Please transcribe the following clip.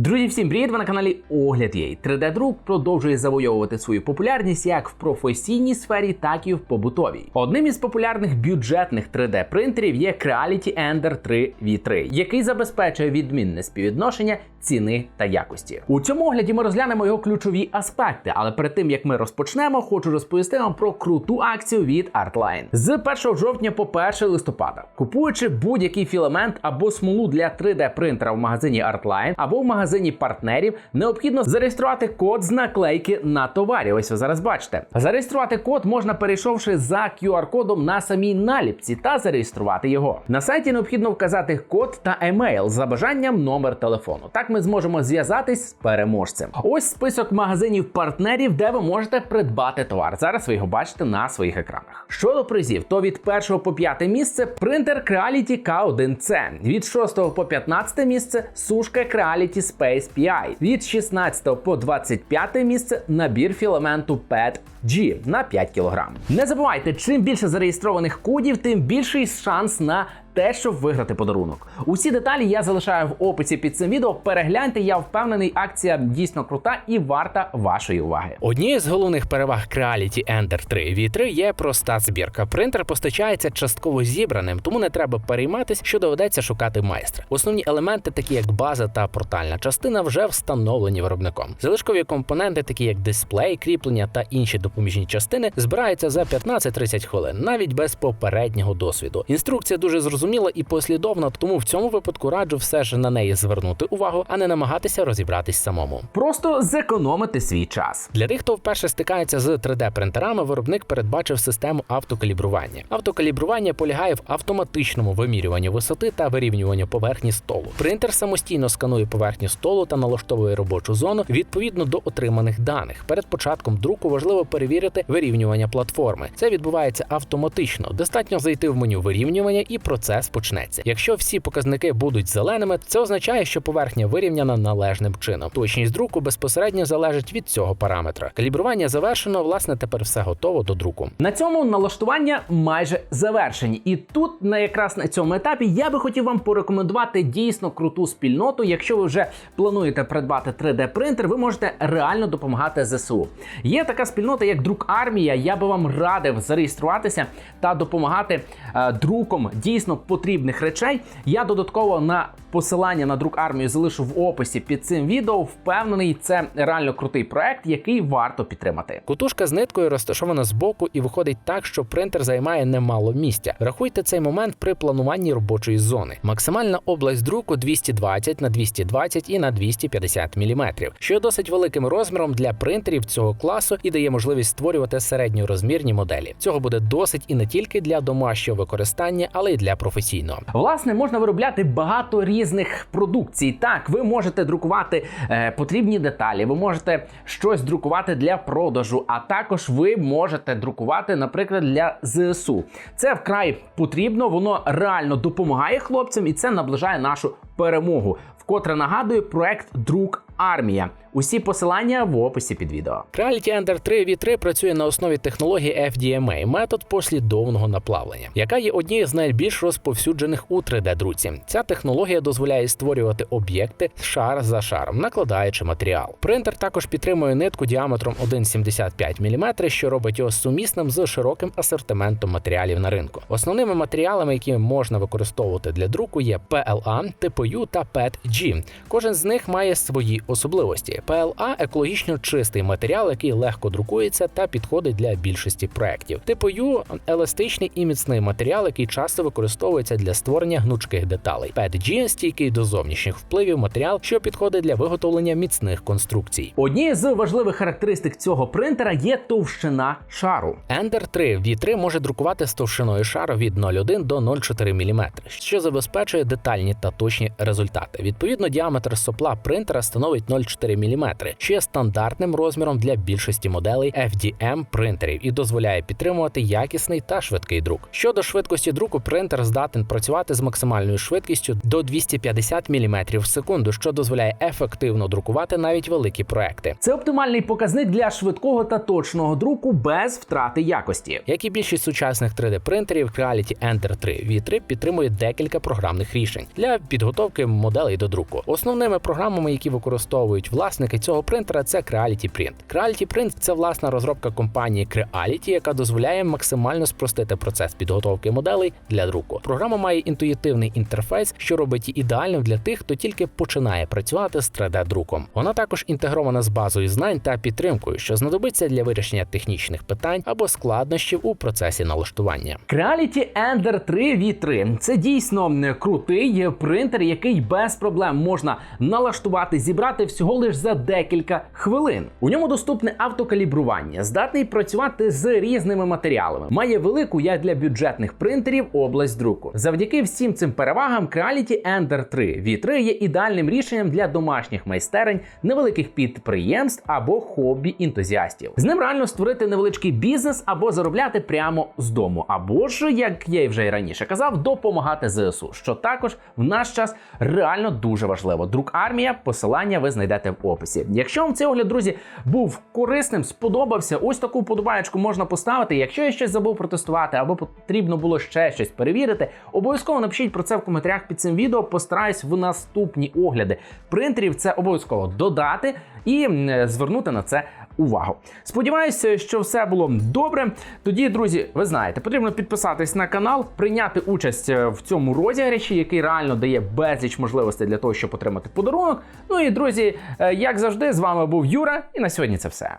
Друзі, всім привіт! Ви на каналі Огляд Єй. 3D-друк продовжує завойовувати свою популярність як в професійній сфері, так і в побутовій. Одним із популярних бюджетних 3D-принтерів є Creality Ender 3 V3, який забезпечує відмінне співвідношення ціни та якості. У цьому огляді ми розглянемо його ключові аспекти, але перед тим як ми розпочнемо, хочу розповісти вам про круту акцію від Artline. З 1 жовтня по 1 листопада, купуючи будь-який філамент або смолу для 3D принтера в магазині Artline або в магазині партнерів, необхідно зареєструвати код з наклейки на товарі. Ось ви зараз бачите. Зареєструвати код можна перейшовши за QR-кодом на самій наліпці та зареєструвати його. На сайті необхідно вказати код та емейл за бажанням номер телефону. Так ми зможемо зв'язатись з переможцем. Ось список магазинів партнерів, де ви можете придбати товар. Зараз ви його бачите на своїх екранах. Щодо призів, то від 1 по 5 місце принтер Creality K1C, від 6 по 15 місце сушка Creality Space PI, від 16 по 25 місце набір філаменту PET G на 5 кг. Не забувайте, чим більше зареєстрованих кодів, тим більший шанс на те, щоб виграти подарунок. Усі деталі я залишаю в описі під цим відео. Перегляньте, я впевнений, акція дійсно крута і варта вашої уваги. Однією з головних переваг Creality Ender 3 V3 є проста збірка. Принтер постачається частково зібраним, тому не треба перейматись, що доведеться шукати майстра. Основні елементи, такі як база та портальна частина, вже встановлені виробником. Залишкові компоненти, такі як дисплей, кріплення та інші допоміжні частини, збираються за 15-30 хвилин, навіть без попереднього досвіду. Інструкція дуже зрозуміла і послідовна, тому в цьому випадку раджу все ж на неї звернути увагу, а не намагатися розібратись самому. Просто зекономити свій час. Для тих, хто вперше стикається з 3D-принтерами, виробник передбачив систему автокалібрування. Автокалібрування полягає в автоматичному вимірюванні висоти та вирівнюванні поверхні столу. Принтер самостійно сканує поверхню столу та налаштовує робочу зону відповідно до отриманих даних. Перед початком друку важливо перевірити вирівнювання платформи. Це відбувається автоматично. Достатньо зайти в меню вирівнювання і процес почнеться. Якщо всі показники будуть зеленими, це означає, що поверхня вирівняна належним чином. Точність друку безпосередньо залежить від цього параметра. Калібрування завершено. Власне, тепер все готово до друку. На цьому налаштування майже завершені. І тут, на якраз на цьому етапі, я би хотів вам порекомендувати дійсно круту спільноту. Якщо ви вже плануєте придбати 3D принтер, ви можете реально допомагати ЗСУ. Є така спільнота, як друк армія. Я би вам радив зареєструватися та допомагати е, друком дійсно потрібних речей. Я додатково на посилання на друк армію залишу в описі під цим відео. Впевнений, це реально крутий проект, який варто підтримати. Кутушка з ниткою розташована збоку і виходить так, що принтер займає немало місця. Рахуйте цей момент при плануванні робочої зони. Максимальна область друку 220 на 220 і на 250 мм, що досить великим розміром для принтерів цього класу і дає можливість створювати середньорозмірні моделі. Цього буде досить і не тільки для домашнього використання, але й для професійного. Власне, можна виробляти багато різних продукцій. Так, ви можете друкувати е, потрібні деталі, ви можете щось друкувати для продажу, а також ви можете друкувати, наприклад, для ЗСУ. Це вкрай потрібно, воно реально допомагає хлопцям, і це наближає нашу перемогу. Вкотре нагадую проект Друк Армія. Усі посилання в описі під відео. Creality Ender 3 V3 працює на основі технології FDMA, метод послідовного наплавлення, яка є однією з найбільш розповсюджених у 3D-друці. Ця технологія дозволяє створювати об'єкти шар за шаром, накладаючи матеріал. Принтер також підтримує нитку діаметром 1,75 мм, що робить його сумісним з широким асортиментом матеріалів на ринку. Основними матеріалами, які можна використовувати для друку, є PLA, TPU та PETG. Кожен з них має свої особливості. PLA – екологічно чистий матеріал, який легко друкується та підходить для більшості проєктів. Типу U – еластичний і міцний матеріал, який часто використовується для створення гнучких деталей. PETG – стійкий до зовнішніх впливів матеріал, що підходить для виготовлення міцних конструкцій. Однією з важливих характеристик цього принтера є товщина шару. Ender 3 V3 може друкувати з товщиною шару від 0,1 до 0,4 мм, що забезпечує детальні та точні результати. Відповідно, діаметр сопла принтера становить 0,4 мм, що є стандартним розміром для більшості моделей FDM принтерів і дозволяє підтримувати якісний та швидкий друк. Щодо швидкості друку, принтер здатен працювати з максимальною швидкістю до 250 мм в секунду, що дозволяє ефективно друкувати навіть великі проекти. Це оптимальний показник для швидкого та точного друку без втрати якості. Як і більшість сучасних 3D-принтерів, Creality Ender 3 V3 підтримує декілька програмних рішень для підготовки моделей до друку. Основними програмами, які використовують власники цього принтера, це Creality Print. Creality Print – це власна розробка компанії Creality, яка дозволяє максимально спростити процес підготовки моделей для друку. Програма має інтуїтивний інтерфейс, що робить її ідеальним для тих, хто тільки починає працювати з 3D-друком. Вона також інтегрована з базою знань та підтримкою, що знадобиться для вирішення технічних питань або складнощів у процесі налаштування. Creality Ender 3 V3 це дійсно крутий принтер, який без проблем можна налаштувати, зібрати всього лиш за декілька хвилин. У ньому доступне автокалібрування, здатний працювати з різними матеріалами. Має велику як для бюджетних принтерів область друку. Завдяки всім цим перевагам Creality Ender 3 V3 є ідеальним рішенням для домашніх майстерень, невеликих підприємств або хобі ентузіастів. З ним реально створити невеличкий бізнес або заробляти прямо з дому, або ж, як я й вже й раніше казав, допомагати ЗСУ, що також в наш час реально дуже важливо. Друк армія, посилання ви знайдете в описі. Якщо вам цей огляд, друзі, був корисним, сподобався, ось таку подобаєчку можна поставити. Якщо я щось забув протестувати або потрібно було ще щось перевірити, обов'язково напишіть про це в коментарях під цим відео. Постараюсь в наступні огляди принтерів це обов'язково додати і звернути на це увагу. Сподіваюся, що все було добре. Тоді, друзі, ви знаєте, потрібно підписатись на канал, прийняти участь е, в цьому розіграші, який реально дає безліч можливостей для того, щоб отримати подарунок. Ну і друзі, е, як завжди, з вами був Юра, і на сьогодні це все.